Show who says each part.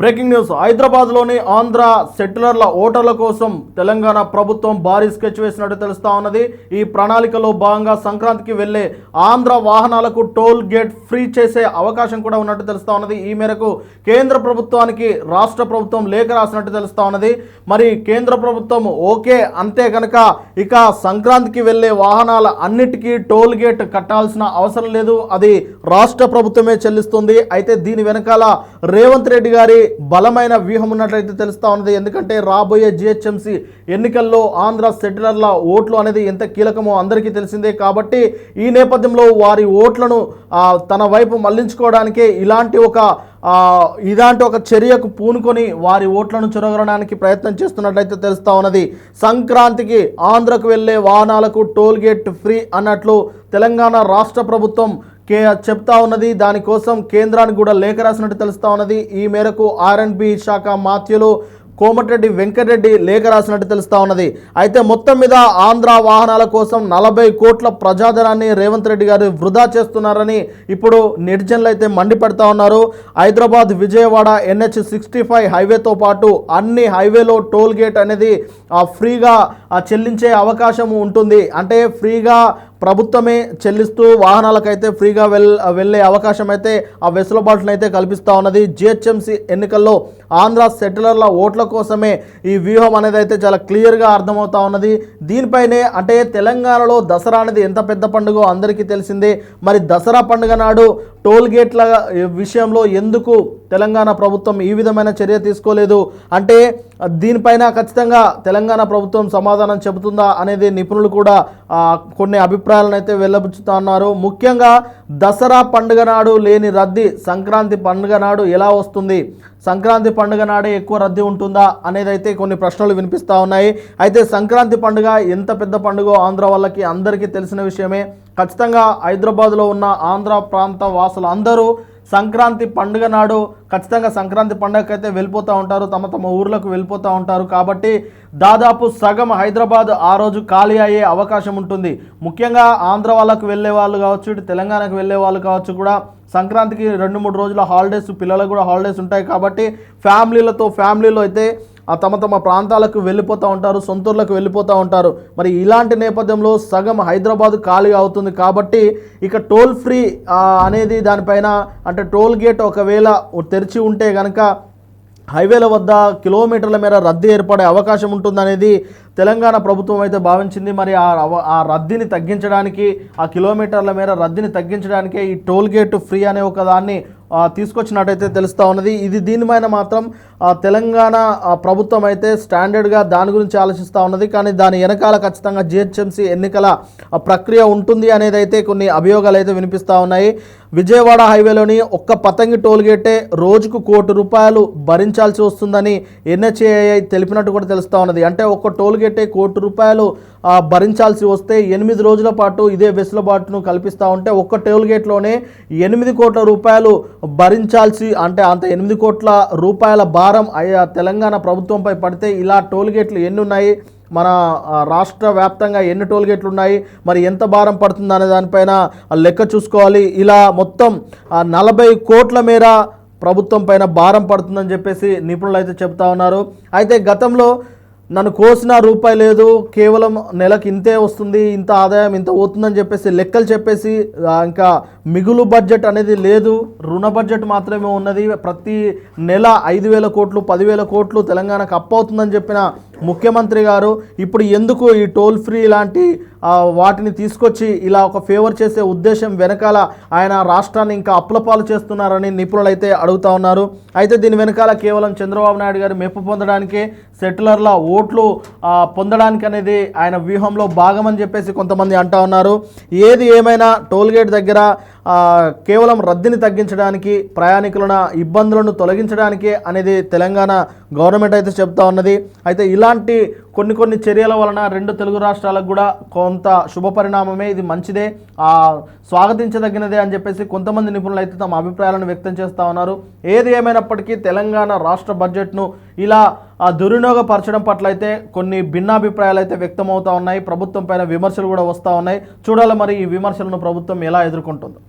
Speaker 1: Breaking news. హైదరాబాద్లోని ఆంధ్ర సెటిలర్ల ఓటర్ల కోసం తెలంగాణ ప్రభుత్వం భారీ స్కెచ్ వేసినట్టు తెలుస్తా ఉన్నది. ఈ ప్రణాళికలో భాగంగా సంక్రాంతికి వెళ్ళే ఆంధ్ర వాహనాలకు టోల్ గేట్ ఫ్రీ చేసే అవకాశం కూడా ఉన్నట్టు తెలుస్తా ఉన్నది. ఈ మేరకు కేంద్ర ప్రభుత్వానికి రాష్ట్ర ప్రభుత్వం లేఖ రాసినట్టు తెలుస్తా ఉన్నది. మరి కేంద్ర ప్రభుత్వం ఓకే అంతే కనుక ఇక సంక్రాంతికి వెళ్ళే వాహనాల అన్నిటికీ టోల్ గేట్ కట్టాల్సిన అవసరం లేదు. అది రాష్ట్ర ప్రభుత్వమే చెల్లిస్తుంది. అయితే దీని వెనకాల రేవంత్ రెడ్డి గారి బలమైన వ్యూహం ఉన్నట్లయితే తెలుస్తా ఉన్నది. ఎందుకంటే రాబోయే జిహెచ్ఎంసీ ఎన్నికల్లో ఆంధ్ర సెటిలర్ల ఓట్లు అనేది ఎంత కీలకమో అందరికీ తెలిసిందే. కాబట్టి ఈ నేపథ్యంలో వారి ఓట్లను తన వైపు మళ్ళించుకోవడానికే ఇలాంటి ఒక ఇలాంటి ఒక చర్యకు పూనుకొని వారి ఓట్లను చొరగడానికి ప్రయత్నం చేస్తున్నట్లయితే తెలుస్తూ ఉన్నది. సంక్రాంతికి ఆంధ్రకు వెళ్ళే వాహనాలకు టోల్ గేట్ ఫ్రీ అన్నట్లు తెలంగాణ రాష్ట్ర ప్రభుత్వం కే చెప్తా ఉన్నది. దానికోసం కేంద్రానికి కూడా లేఖ రాసినట్టు తెలుస్తూ ఉన్నది. ఈ మేరకు ఆర్ఎండ్బి శాఖ మాత్యులు కోమటిరెడ్డి వెంకటరెడ్డి లేఖ రాసినట్టు తెలుస్తా ఉన్నది. అయితే మొత్తం మీద ఆంధ్ర వాహనాల కోసం నలభై కోట్ల ప్రజాధనాన్ని రేవంత్ రెడ్డి గారు వృధా చేస్తున్నారని ఇప్పుడు నెటిజన్లు అయితే మండిపెడతా ఉన్నారు. Hyderabad Vijayawada NH sixty five హైవేతో పాటు అన్ని హైవేలో టోల్ గేట్ అనేది ఫ్రీగా చెల్లించే అవకాశం ఉంటుంది. అంటే ఫ్రీగా ప్రభుత్వమే చెల్లిస్తూ వాహనాలకైతే ఫ్రీగా వెల్ వెళ్ళే అవకాశం అయితే ఆ వెసులుబాటును అయితే కల్పిస్తూ ఉన్నది. జిహెచ్ఎంసీ ఎన్నికల్లో ఆంధ్ర సెటిలర్ల ఓట్ల కోసమే ఈ వ్యూహం అనేది అయితే చాలా క్లియర్గా అర్థమవుతా ఉన్నది. దీనిపైనే అంటే తెలంగాణలో దసరా అనేది ఎంత పెద్ద పండుగో అందరికీ తెలిసిందే. మరి దసరా పండుగ నాడు టోల్ గేట్ల విషయంలో ఎందుకు తెలంగాణ ప్రభుత్వం ఈ విధమైన చర్య తీసుకోలేదు? అంటే దీనిపైన ఖచ్చితంగా తెలంగాణ ప్రభుత్వం సమాధానం చెబుతుందా అనేది నిపుణులు కూడా కొన్ని అభిప్రాయాలను అయితే వెళ్ళబుచ్చుతా ఉన్నారు. ముఖ్యంగా దసరా పండుగ నాడు లేని రద్దీ సంక్రాంతి పండుగ నాడు ఎలా వస్తుంది? సంక్రాంతి పండుగ నాడే ఎక్కువ రద్దీ ఉంటుందా? అనేది అయితే కొన్ని ప్రశ్నలు వినిపిస్తూ ఉన్నాయి. అయితే సంక్రాంతి పండుగ ఎంత పెద్ద పండుగ ఆంధ్ర వాళ్ళకి అందరికీ తెలిసిన విషయమే. ఖచ్చితంగా హైదరాబాద్లో ఉన్న ఆంధ్ర ప్రాంత వాసులు అందరూ సంక్రాంతి పండుగ నాడు ఖచ్చితంగా సంక్రాంతి పండుగకి అయితే వెళ్ళిపోతూ ఉంటారు తమ తమ ఊర్లకు వెళ్ళిపోతూ ఉంటారు. కాబట్టి దాదాపు సగం హైదరాబాద్ ఆ రోజు ఖాళీ అయ్యే అవకాశం ఉంటుంది. ముఖ్యంగా ఆంధ్ర వాళ్ళకు వెళ్ళే వాళ్ళు కావచ్చు ఇటు తెలంగాణకు వెళ్ళే వాళ్ళు కావచ్చు కూడా సంక్రాంతికి రెండు మూడు రోజుల హాలిడేస్ పిల్లలకు కూడా హాలిడేస్ ఉంటాయి. కాబట్టి ఫ్యామిలీలతో ఫ్యామిలీలో అయితే తమ తమ ప్రాంతాలకు వెళ్ళిపోతూ ఉంటారు సొంతూర్లకు వెళ్ళిపోతూ ఉంటారు. మరి ఇలాంటి నేపథ్యంలో సగం హైదరాబాద్ ఖాళీ అవుతుంది కాబట్టి ఇక టోల్ ఫ్రీ అనేది దానిపైన అంటే టోల్ గేట్ ఒకవేళ తెరిచి ఉంటే కనుక హైవేల వద్ద కిలోమీటర్ల మేర రద్దీ ఏర్పడే అవకాశం ఉంటుందనేది తెలంగాణ ప్రభుత్వం అయితే భావించింది. మరి ఆ ఆ రద్దీని తగ్గించడానికి ఆ కిలోమీటర్ల మేర రద్దీని తగ్గించడానికే ఈ టోల్ గేట్ ఫ్రీ అనే ఒక దాన్ని తీసుకొచ్చినట్టయితే తెలుస్తూ ఉన్నది. ఇది దీనిపైన మాత్రం తెలంగాణ ప్రభుత్వం అయితే స్టాండర్డ్గా దాని గురించి ఆలోచిస్తూ ఉన్నది. కానీ దాని వెనకాల ఖచ్చితంగా జిహెచ్ఎంసీ ఎన్నికల ప్రక్రియ ఉంటుంది అనేది అయితే కొన్ని అభియోగాలు అయితే వినిపిస్తూ ఉన్నాయి. విజయవాడ హైవేలోని ఒక్క పతంగి టోల్గేటే రోజుకు కోటి రూపాయలు భరించాల్సి వస్తుందని ఎన్హెచ్ఏఐ తెలిపినట్టు కూడా తెలుస్తూ ఉన్నది. అంటే ఒక్క టోల్గేటే కోటి రూపాయలు భరించాల్సి వస్తే ఎనిమిది రోజుల పాటు ఇదే వెసులుబాటును కల్పిస్తూ ఉంటే ఒక్క టోల్గేట్లోనే ఎనిమిది కోట్ల రూపాయలు భరించాల్సి అంటే అంత ఎనిమిది కోట్ల రూపాయల భారం తెలంగాణ ప్రభుత్వంపై పడితే ఇలా టోల్గేట్లు ఎన్ని ఉన్నాయి మన రాష్ట్ర వ్యాప్తంగా ఎన్ని టోల్ గేట్లు ఉన్నాయి మరి ఎంత భారం పడుతుంది అనే దానిపైన లెక్క చూసుకోవాలి. ఇలా మొత్తం నలభై కోట్ల మేర ప్రభుత్వం పైన భారం పడుతుందని చెప్పేసి నిపుణులు అయితే చెప్తా ఉన్నారు. అయితే గతంలో నన్ను కోసిన రూపాయి లేదు కేవలం నెలకు ఇంతే వస్తుంది ఇంత ఆదాయం ఇంత అవుతుందని చెప్పేసి లెక్కలు చెప్పేసి ఇంకా మిగులు బడ్జెట్ అనేది లేదు. రుణ బడ్జెట్ మాత్రమే ఉన్నది. ప్రతి నెల ఐదు వేల కోట్లు పదివేల కోట్లు తెలంగాణకు అప్పు అవుతుందని చెప్పిన ముఖ్యమంత్రి గారు ఇప్పుడు ఎందుకు ఈ టోల్ ఫ్రీ లాంటి వాటిని తీసుకొచ్చి ఇలా ఒక ఫేవర్ చేసే ఉద్దేశం వెనకాల ఆయన రాష్ట్రాన్ని ఇంకా అప్పులపాలు చేస్తున్నారని నిపుణులు అయితే అడుగుతా ఉన్నారు. అయితే దీని వెనకాల కేవలం చంద్రబాబు నాయుడు గారు మెప్పు పొందడానికే సెటిలర్ల ఓట్లు పొందడానికి అనేది ఆయన వ్యూహంలో భాగమని చెప్పేసి కొంతమంది అంటా ఉన్నారు. ఏది ఏమైనా టోల్గేట్ దగ్గర కేవలం రద్దీని తగ్గించడానికి ప్రయాణికుల ఇబ్బందులను తొలగించడానికే అనేది తెలంగాణ గవర్నమెంట్ అయితే చెప్తా ఉన్నది. అయితే ఇలాంటి కొన్ని కొన్ని చర్యల వలన రెండు తెలుగు రాష్ట్రాలకు కూడా కొంత శుభ పరిణామమే ఇది మంచిదే. స్వాగతించదగినదే అని చెప్పేసి కొంతమంది నిపుణులు అయితే తమ అభిప్రాయాలను వ్యక్తం చేస్తూ ఉన్నారు. ఏది ఏమైనప్పటికీ తెలంగాణ రాష్ట్ర బడ్జెట్ను ఇలా ఆ, దుర్వినియోగపరచడం పట్ల అయితే కొన్ని భిన్నాభిప్రాయాలు అయితే వ్యక్తమవుతా ఉన్నాయి. ప్రభుత్వం పైన విమర్శలు కూడా వస్తూ ఉన్నాయి. చూడాలి మరి ఈ విమర్శలను ప్రభుత్వం ఎలా ఎదుర్కొంటుందో.